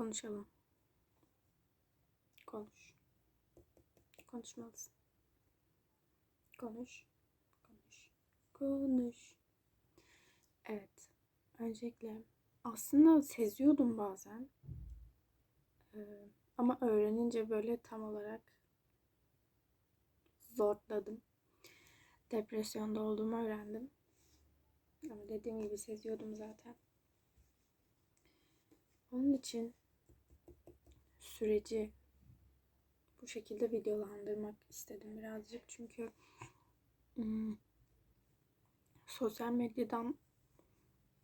Konuşalım. Konuş. Konuşmalısın. Konuş. Konuş. Konuş. Evet. Öncelikle aslında seziyordum bazen. Ee, ama öğrenince böyle tam olarak zorladım. Depresyonda olduğumu öğrendim. Ama dediğim gibi seziyordum zaten. Onun için süreci bu şekilde videolandırmak istedim birazcık. Çünkü ım, sosyal medyadan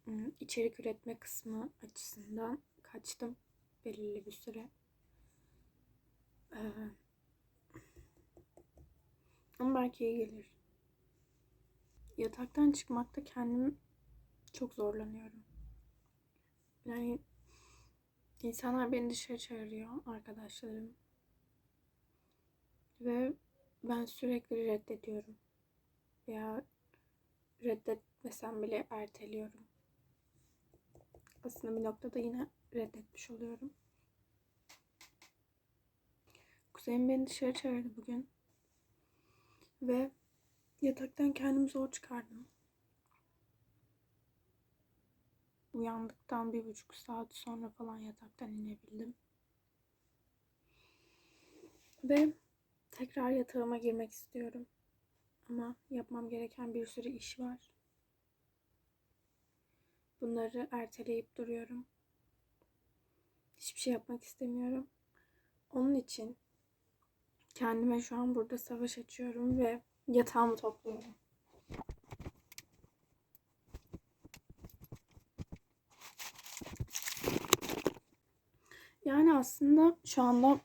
ım, içerik üretme kısmı açısından kaçtım belirli bir süre. Ee, ama belki iyi gelir. Yataktan çıkmakta kendim çok zorlanıyorum. Yani insanlar beni dışarı çağırıyor, arkadaşlarım. Ve ben sürekli reddediyorum. Veya reddetmesem bile erteliyorum. Aslında bir noktada yine reddetmiş oluyorum. Kuzenim beni dışarı çağırdı bugün. Ve yataktan kendimi zor çıkardım. Uyandıktan bir buçuk saat sonra falan yataktan inebildim. Ve tekrar yatağıma girmek istiyorum. Ama yapmam gereken bir sürü iş var. Bunları erteleyip duruyorum. Hiçbir şey yapmak istemiyorum. Onun için kendime şu an burada savaş açıyorum ve yatağımı topluyorum. Yani aslında şu anda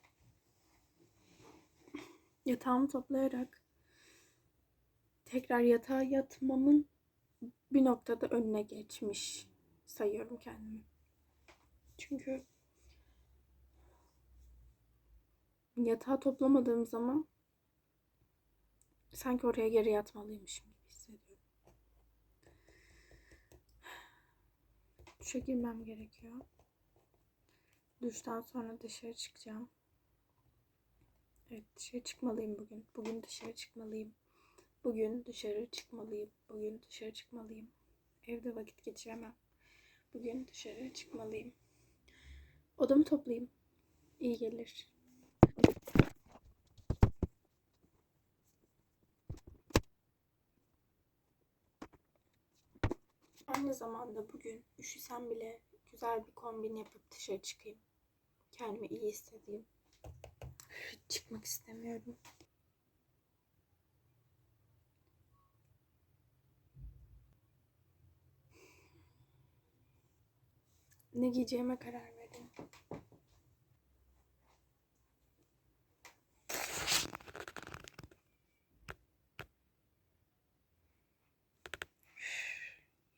yatağımı toplayarak tekrar yatağa yatmamın bir noktada önüne geçmiş sayıyorum kendimi. Çünkü yatağı toplamadığım zaman sanki oraya geri yatmalıymışım gibi hissediyorum. Duşa girmem gerekiyor. Duştan sonra dışarı çıkacağım. Evet dışarı çıkmalıyım bugün. Bugün dışarı çıkmalıyım. Bugün dışarı çıkmalıyım. Bugün dışarı çıkmalıyım. Evde vakit geçiremem. Bugün dışarı çıkmalıyım. Odamı toplayayım. İyi gelir. Aynı zamanda bugün üşüsem bile güzel bir kombin yapıp dışarı çıkayım. Kendimi iyi hissedeyim. Çıkmak istemiyorum. Ne giyeceğime karar verdim.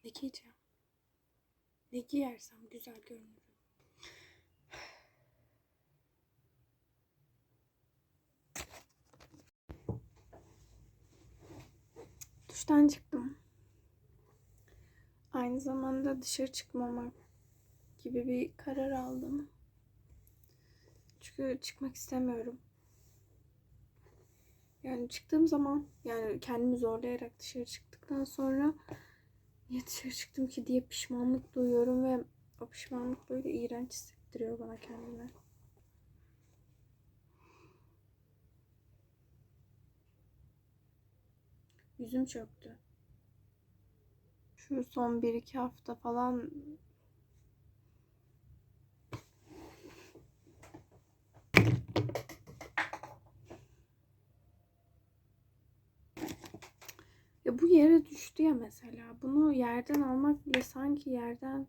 Ne giyeceğim? Ne giyersem güzel görünürüm. Duştan çıktım. Aynı zamanda dışarı çıkmamak gibi bir karar aldım. Çünkü çıkmak istemiyorum. Yani çıktığım zaman yani kendimi zorlayarak dışarı çıktıktan sonra niye dışarı çıktım ki diye pişmanlık duyuyorum ve o pişmanlık böyle iğrenç hissettiriyor bana kendimi. Yüzüm çöktü. Şu son 1-2 hafta falan Ya bu yere düştü ya mesela. Bunu yerden almak bile sanki yerden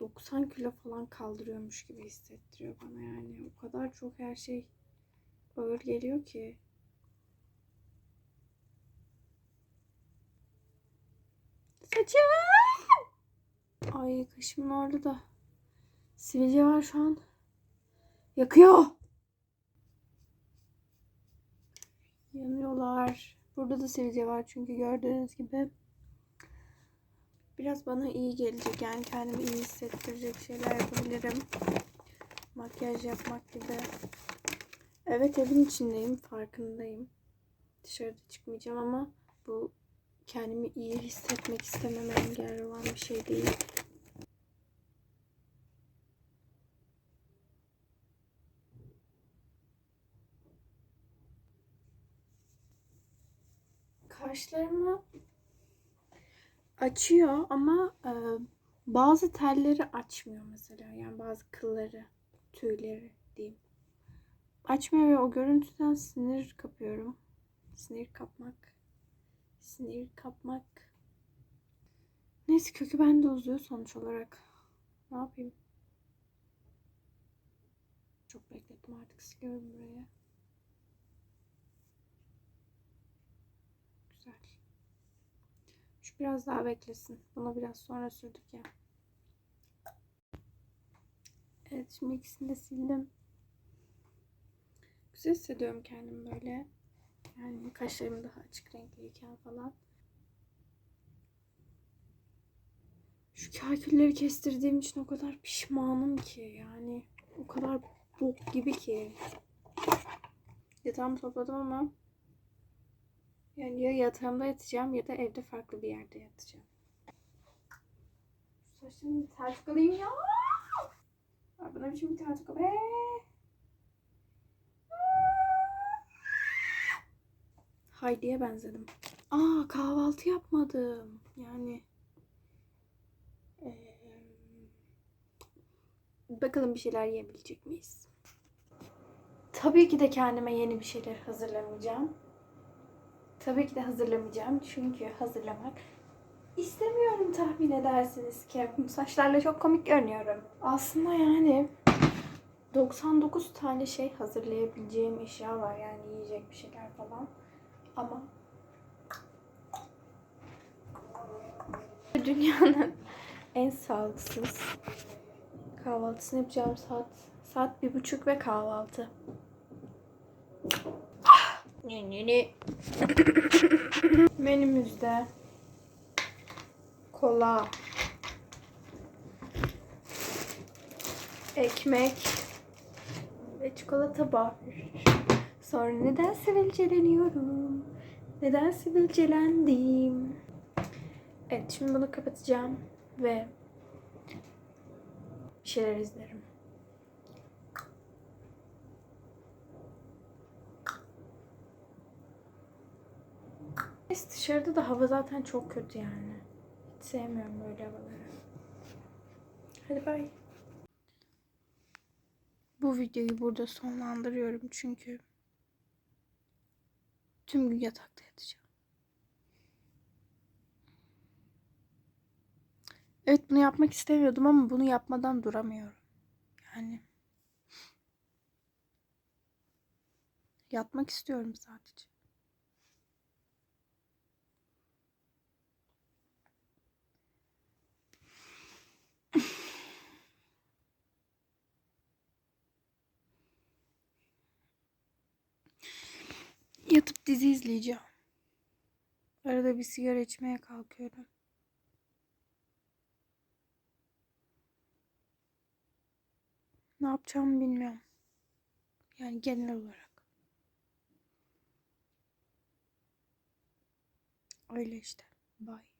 90 kilo falan kaldırıyormuş gibi hissettiriyor bana yani. O kadar çok her şey ağır geliyor ki. Saçım! Ay kaşımın orada da sivilce var şu an. Yakıyor. Yanıyorlar. Burada da sivilce var çünkü gördüğünüz gibi. Biraz bana iyi gelecek yani kendimi iyi hissettirecek şeyler yapabilirim. Makyaj yapmak gibi. Evet evin içindeyim. Farkındayım. Dışarıda çıkmayacağım ama bu kendimi iyi hissetmek istememe engel olan bir şey değil. Kaşlarımı açıyor ama e, bazı telleri açmıyor mesela. Yani bazı kılları, tüyleri diyeyim. Açmıyor ve o görüntüden sinir kapıyorum. Sinir kapmak. Sinir kapmak. Neyse kökü bende uzuyor sonuç olarak. Ne yapayım? Çok beklettim artık siliyorum burayı. Güzel. Şu biraz daha beklesin. Bunu biraz sonra sürdük ya. Evet şimdi ikisini de sildim. Güzel hissediyorum kendimi böyle. Yani kaşlarım daha açık renkliyken falan. Şu kakülleri kestirdiğim için o kadar pişmanım ki yani. O kadar bok gibi ki. Yatağımı topladım ama yani ya yatağımda yatacağım ya da evde farklı bir yerde yatacağım. Şu saçlarımı bir tel tıkalayayım ya. Ay buna biçim bir tel tıka be. Haydi'ye benzedim. Aa kahvaltı yapmadım. Yani eee, bakalım bir şeyler yiyebilecek miyiz? Tabii ki de kendime yeni bir şeyler hazırlamayacağım. Tabii ki de hazırlamayacağım. Çünkü hazırlamak istemiyorum tahmin edersiniz ki. Saçlarla çok komik görünüyorum. Aslında yani 99 tane şey hazırlayabileceğim eşya var. Yani yiyecek bir şeyler falan. Ama dünyanın en sağlıksız kahvaltısını yapacağım saat saat bir buçuk ve kahvaltı. Menümüzde kola, ekmek ve çikolata var. Sonra neden sivilceleniyorum? Neden sivilcelendim? Evet şimdi bunu kapatacağım ve bir şeyler izlerim. Neyse, Dışarıda da hava zaten çok kötü yani. Hiç sevmiyorum böyle havaları. Hadi bay. Bu videoyu burada sonlandırıyorum çünkü tüm gün yatakta yatacağım. Evet bunu yapmak istemiyordum ama bunu yapmadan duramıyorum. Yani yatmak istiyorum sadece. Dizi izleyeceğim. Arada bir sigara içmeye kalkıyorum. Ne yapacağımı bilmiyorum. Yani genel olarak. Öyle işte. Bye.